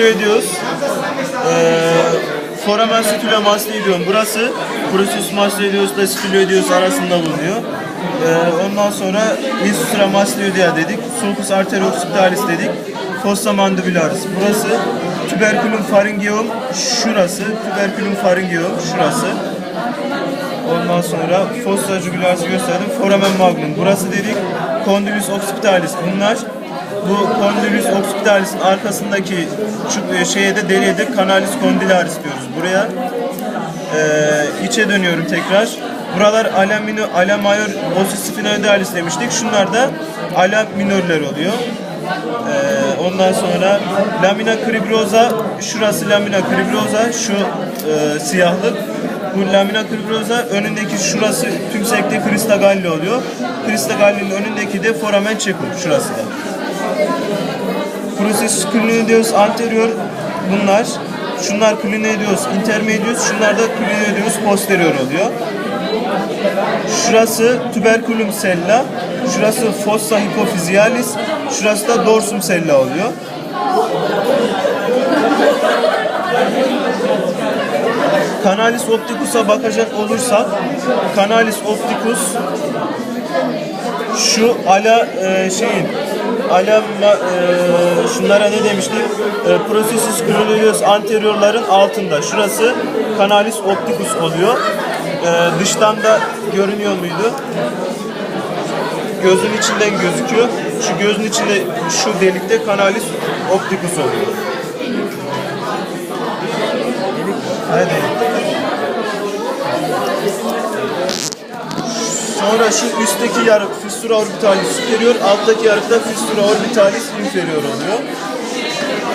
stüloideus, ee, foramen stülo mastoideum. Burası Processus mastoideus ile stüloideus arasında bulunuyor. Ee, ondan sonra Insula mastoidea dedik, Sulcus arterioccipitalis dedik, Fossa mandibularis. Burası Tuberculum pharyngeum şurası, Tuberculum pharyngeum şurası. Ondan sonra fossa jugularis'i gösterdim. Foramen magnum. Burası dedik. Condylus occipitalis. Bunlar bu Condylus occipitalis'in arkasındaki şu şeye de deliğe de Canalis condylaris diyoruz. Buraya ee, içe dönüyorum tekrar. Buralar ala minor, ala major ossis sphenoidalis demiştik. Şunlar da ala minörler oluyor. Ee, ondan sonra lamina cribrosa, şurası lamina cribrosa, şu e, siyahlık. Bu lamina cribrosa önündeki şurası tümsekte Crista galli oluyor. Crista gallinin önündeki de foramen cecum şurası da. Processus clinoideus anterior bunlar. Şunlar clinoideus intermedius, şunlar da clinoideus posterior oluyor. Şurası tuberculum sella, şurası fossa hypophysialis, şurası da dorsum sella oluyor. Canalis opticus'a bakacak olursak, Canalis opticus şu ala e, şeyin ma- e, şunlara ne demiştik? E, processus glomerulus anteriorların altında. Şurası Canalis opticus oluyor. E, dıştan da görünüyor muydu? Gözün içinden gözüküyor. Şu gözün içinde şu delikte Canalis opticus oluyor. Hadi. Sonra şu üstteki yarık fissura orbitalis superior, alttaki yarık da fissura orbitalis inferior oluyor.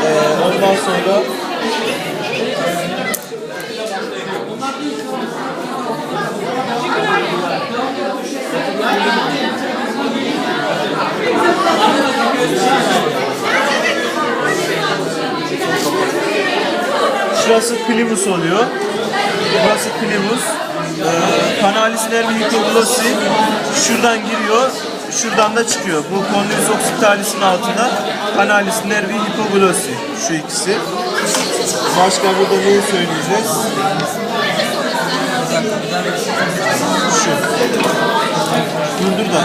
Ee, ondan sonra Şurası klimus oluyor. Burası klimus. Ee, kanalis nervi hipoglossi şuradan giriyor, şuradan da çıkıyor. Bu kondylus occipitalis'in altında kanalis nervi hipoglossi şu ikisi. Başka burada neyi söyleyeceğiz? Şu. Dur dur da.